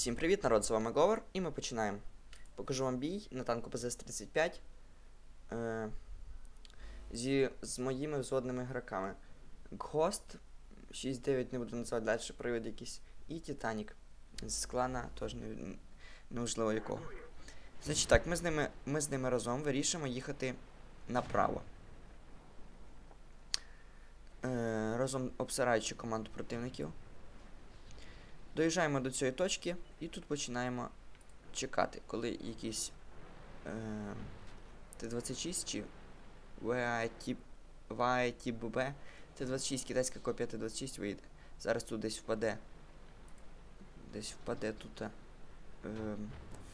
Всім привіт, народ, з вами Говор, і ми починаємо. Покажу вам бій на танку ПЗС-35 е, зі, з моїми взводними гравцями. Гhost 6-9 не буду називати далі, привід якийсь. І Титанік з клана, теж не, неважливо якого. Значить так, ми з ними, ми з ними разом вирішимо їхати направо. Е, разом обсираючи команду противників. Доїжджаємо до цієї точки і тут починаємо чекати, коли якийсь е, Т-26 чи VITBB Т-26, китайська копія Т-26 вийде. Зараз тут десь впаде. Десь впаде тут е,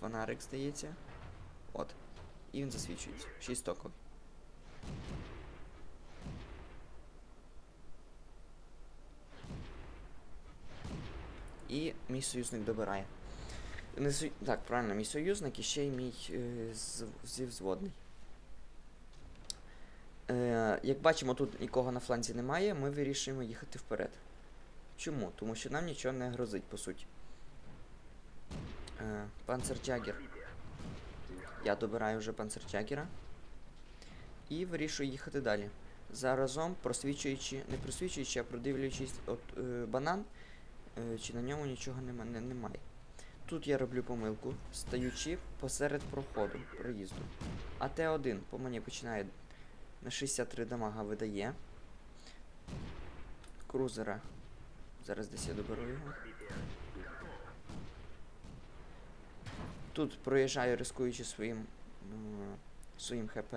фонарик, здається. От. І він засвічується. 6 стоковий. І мій союзник добирає. Не сою- Так, правильно, мій союзник і ще й мій е, зівзводний. Е, як бачимо, тут нікого на фланзі немає, ми вирішуємо їхати вперед. Чому? Тому що нам нічого не грозить, по суті. Е, Панцерджагер. Я добираю вже панцерджагера. І вирішую їхати далі. Заразом просвічуючи, не просвічуючи, а продивлюючись от е, банан, чи на ньому нічого немає. Тут я роблю помилку, стаючи посеред проходу, проїзду. А Т1 по мені починає на 63 дамага видає. Крузера. Зараз десь я доберу його. Тут проїжджаю, рискуючи своїм, своїм ХП.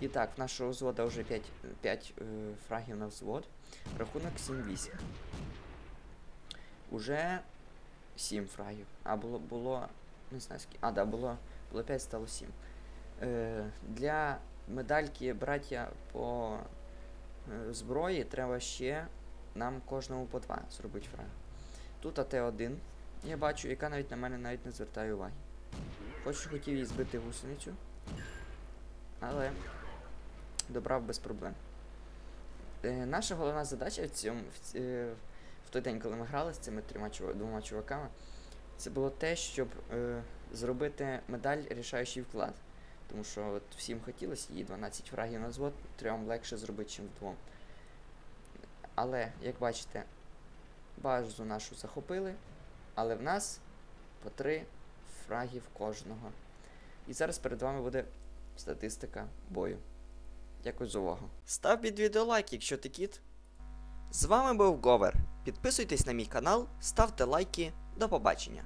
І так, в нашого взвода вже 5, 5 е, фрагів на взвод. Рахунок 7-8. Уже 7 фрагів. А було, було. Не знаю скільки. А, да, було, було 5, стало 7. Е, для медальки браття по е, зброї треба ще нам кожному по 2 зробити фраг. Тут АТ-1. Я бачу, яка навіть на мене навіть не звертає уваги. Хоч хотів їй збити гусеницю. Але добрав без проблем. Е, наша головна задача в цьому в, е, в той день, коли ми грали з цими трьома двома чуваками, це було те, щоб е, зробити медаль рішаючий вклад. Тому що от всім хотілося її 12 фрагів на взвод, трьом легше зробити, чим вдвом. Але, як бачите, базу нашу захопили, але в нас по 3 фрагів кожного. І зараз перед вами буде статистика бою. Дякую за увагу. Став під відео лайк, якщо ти кіт. З вами був Говер. Підписуйтесь на мій канал, ставте лайки. До побачення.